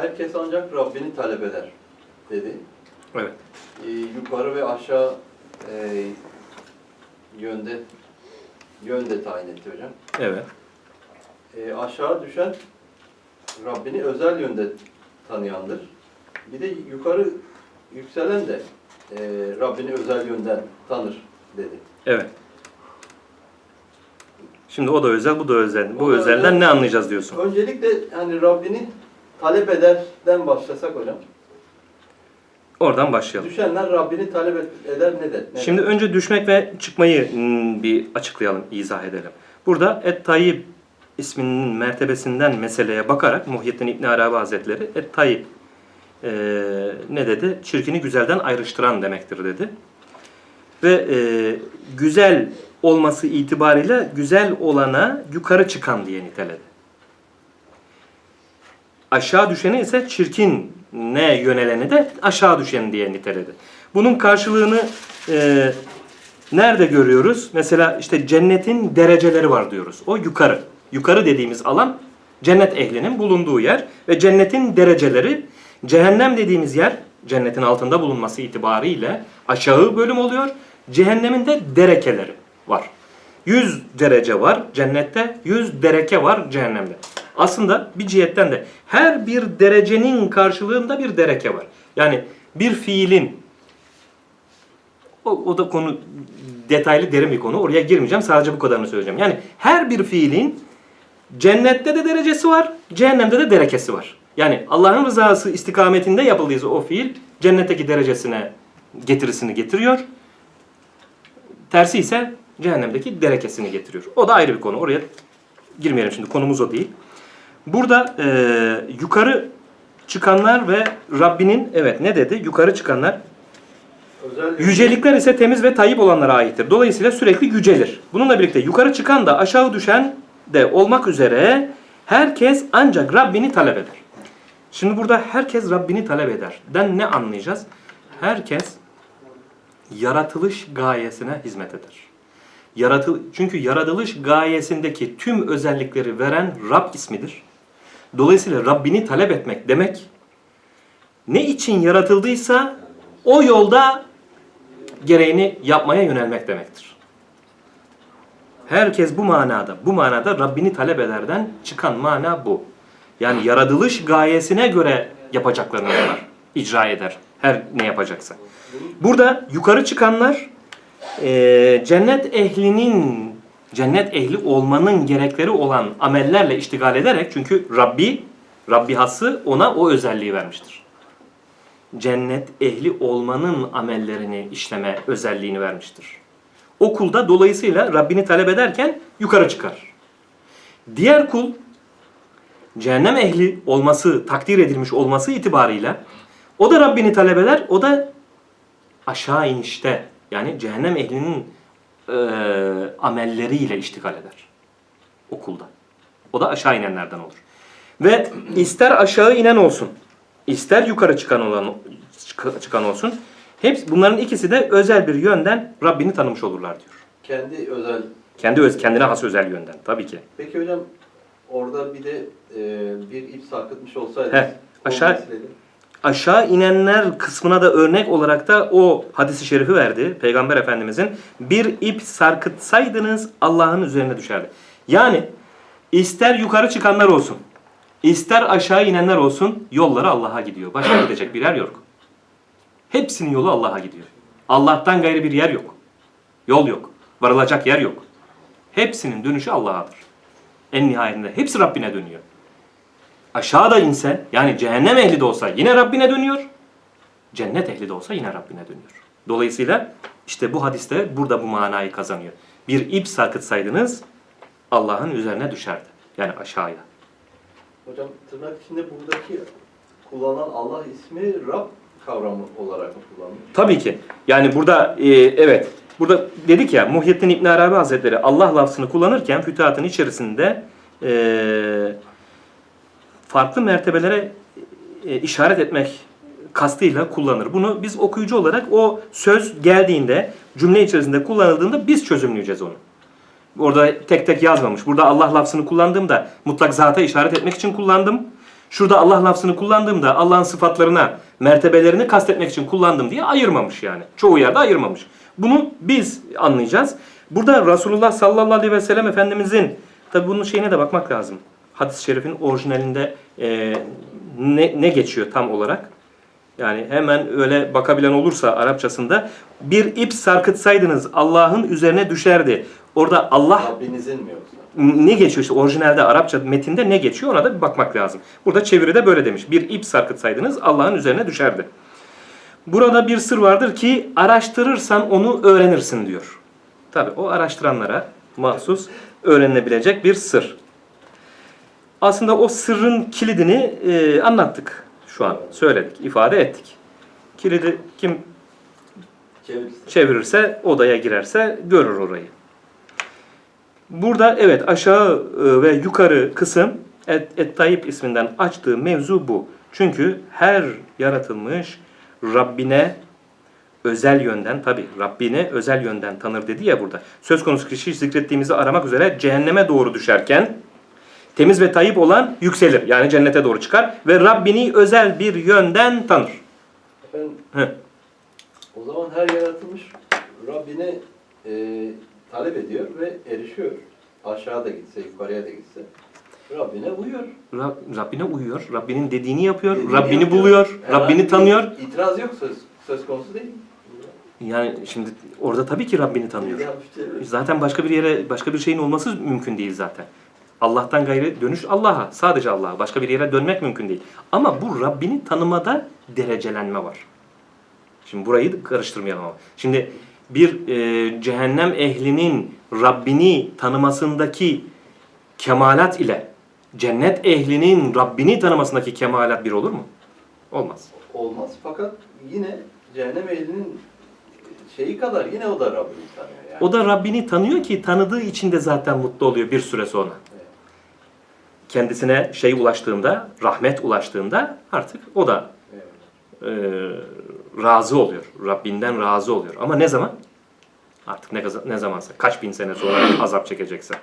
Herkes ancak Rabbini talep eder dedi. Evet. Ee, yukarı ve aşağı e, yönde yönde tayin etti hocam. Evet. Ee, aşağı düşen Rabbini özel yönde tanıyandır. Bir de yukarı yükselen de e, Rabbini özel yönden tanır dedi. Evet. Şimdi o da özel, bu da özel. Bu O özelden özel. ne anlayacağız diyorsun? Öncelikle hani Rabbini talep ederden başlasak hocam. Oradan başlayalım. Düşenler Rabbini talep eder ne der? Ne Şimdi der? önce düşmek ve çıkmayı hmm, bir açıklayalım, izah edelim. Burada Et-Tayyib isminin mertebesinden meseleye bakarak Muhyiddin İbn Arabi Hazretleri Et-Tayyib eee, ne dedi? Çirkini güzelden ayrıştıran demektir dedi. Ve eee, güzel olması itibariyle güzel olana yukarı çıkan diye niteledi. Aşağı düşeni ise çirkin ne yöneleni de aşağı düşeni diye niteledi. Bunun karşılığını e, nerede görüyoruz? Mesela işte cennetin dereceleri var diyoruz. O yukarı. Yukarı dediğimiz alan cennet ehlinin bulunduğu yer ve cennetin dereceleri cehennem dediğimiz yer cennetin altında bulunması itibariyle aşağı bölüm oluyor. Cehennemin de derekeleri var. 100 derece var cennette, 100 dereke var cehennemde. Aslında bir cihetten de her bir derecenin karşılığında bir dereke var. Yani bir fiilin o, o da konu detaylı derin bir konu. Oraya girmeyeceğim. Sadece bu kadarını söyleyeceğim. Yani her bir fiilin cennette de derecesi var, cehennemde de derekesi var. Yani Allah'ın rızası istikametinde yapıldıysa o fiil cennetteki derecesine getirisini getiriyor. Tersi ise cehennemdeki derekesini getiriyor. O da ayrı bir konu. Oraya girmeyelim şimdi. Konumuz o değil. Burada e, yukarı çıkanlar ve Rabbinin evet ne dedi? Yukarı çıkanlar özel Yücelikler ise temiz ve tayyip olanlara aittir. Dolayısıyla sürekli yücelir. Bununla birlikte yukarı çıkan da aşağı düşen de olmak üzere herkes ancak Rabbini talep eder. Şimdi burada herkes Rabbini talep eder. Den ne anlayacağız? Herkes yaratılış gayesine hizmet eder. Yaratıl çünkü yaratılış gayesindeki tüm özellikleri veren Rab ismidir. Dolayısıyla Rabbini talep etmek demek ne için yaratıldıysa o yolda gereğini yapmaya yönelmek demektir. Herkes bu manada, bu manada Rabbini talep ederden çıkan mana bu. Yani yaratılış gayesine göre yapacaklarını yapar, icra eder. Her ne yapacaksa. Burada yukarı çıkanlar eee, cennet ehlinin cennet ehli olmanın gerekleri olan amellerle iştigal ederek çünkü Rabbi Rabbi hası ona o özelliği vermiştir cennet ehli olmanın amellerini işleme özelliğini vermiştir. O kul da dolayısıyla Rabbini talep ederken yukarı çıkar. Diğer kul cehennem ehli olması, takdir edilmiş olması itibarıyla o da Rabbini talep eder, o da aşağı inişte yani cehennem ehlinin e, amelleriyle iştigal eder. O kulda. O da aşağı inenlerden olur. Ve ister aşağı inen olsun, ister yukarı çıkan olan çık- çıkan olsun. Hepsi bunların ikisi de özel bir yönden Rabbini tanımış olurlar diyor. kendi özel. Kendi öz kendine has özel yönden tabii ki. Peki hocam orada bir de e, bir ip sarkıtmış olsaydı. Heh, aşağı- Aşağı inenler kısmına da örnek olarak da o hadisi şerifi verdi Peygamber Efendimizin. Bir ip sarkıtsaydınız Allah'ın üzerine düşerdi. Yani ister yukarı çıkanlar olsun, ister aşağı inenler olsun yolları Allah'a gidiyor. Başka gidecek bir yer yok. Hepsinin yolu Allah'a gidiyor. Allah'tan gayrı bir yer yok. Yol yok. Varılacak yer yok. Hepsinin dönüşü Allah'adır. En nihayetinde hepsi Rabbine dönüyor. Aşağıda inse yani cehennem ehli de olsa yine Rabbine dönüyor. Cennet ehli de olsa yine Rabbine dönüyor. Dolayısıyla işte bu hadiste burada bu manayı kazanıyor. Bir ip sarkıtsaydınız Allah'ın üzerine düşerdi. Yani aşağıya. Hocam tırnak içinde buradaki kullanılan Allah ismi Rab kavramı olarak mı kullanılıyor? Tabii ki. Yani burada e, evet. Burada dedik ya Muhyiddin İbn Arabi Hazretleri Allah lafzını kullanırken fütuhatın içerisinde e, farklı mertebelere e, işaret etmek kastıyla kullanır. Bunu biz okuyucu olarak o söz geldiğinde cümle içerisinde kullanıldığında biz çözümleyeceğiz onu. Orada tek tek yazmamış. Burada Allah lafzını kullandığımda mutlak zata işaret etmek için kullandım. Şurada Allah lafzını kullandığımda Allah'ın sıfatlarına, mertebelerini kastetmek için kullandım diye ayırmamış yani. Çoğu yerde ayırmamış. Bunu biz anlayacağız. Burada Resulullah sallallahu aleyhi ve sellem Efendimizin, tabi bunun şeyine de bakmak lazım. Hadis-i şerifin orijinalinde e, ne, ne geçiyor tam olarak? Yani hemen öyle bakabilen olursa Arapçasında bir ip sarkıtsaydınız Allah'ın üzerine düşerdi. Orada Allah Rabbinizin mi yoksa? ne geçiyor işte orijinalde Arapça metinde ne geçiyor ona da bir bakmak lazım. Burada çeviride böyle demiş. Bir ip sarkıtsaydınız Allah'ın üzerine düşerdi. Burada bir sır vardır ki araştırırsan onu öğrenirsin diyor. Tabi o araştıranlara mahsus öğrenilebilecek bir sır. Aslında o sırrın kilidini e, anlattık şu an. Söyledik, ifade ettik. Kilidi kim Çevirisi. çevirirse, odaya girerse görür orayı. Burada evet aşağı e, ve yukarı kısım Et, Et-Tayyip isminden açtığı mevzu bu. Çünkü her yaratılmış Rabbine özel yönden tabi Rabbine özel yönden tanır dedi ya burada. Söz konusu kişi zikrettiğimizi aramak üzere cehenneme doğru düşerken temiz ve tayyip olan yükselir. Yani cennete doğru çıkar ve Rabbini özel bir yönden tanır. Efendim, o zaman her yaratılmış Rabbine e, talep ediyor ve erişiyor. Aşağıda gitse, yukarıya da gitse. Rabbine uyuyor. Rab- Rabbine uyuyor, Rabbinin dediğini yapıyor, Dediğini Rabbini yapıyor. buluyor, Herhangi Rabbini tanıyor. İtiraz yok söz, söz konusu değil. Yani şimdi orada tabii ki Rabbini tanıyor. Zaten başka bir yere, başka bir şeyin olması mümkün değil zaten. Allah'tan gayrı dönüş Allah'a, sadece Allah'a. Başka bir yere dönmek mümkün değil. Ama bu Rabbini tanımada derecelenme var. Şimdi burayı karıştırmayalım ama. Şimdi bir e, cehennem ehlinin Rabbini tanımasındaki kemalat ile cennet ehlinin Rabbini tanımasındaki kemalat bir olur mu? Olmaz. Olmaz fakat yine cehennem ehlinin şeyi kadar yine o da Rabbini tanıyor yani. O da Rabbini tanıyor ki tanıdığı için de zaten mutlu oluyor bir süre sonra. Kendisine şey ulaştığında, rahmet ulaştığında artık o da e, razı oluyor. Rabbinden razı oluyor. Ama ne zaman? Artık ne, ne zamansa, kaç bin sene sonra azap çekecekse.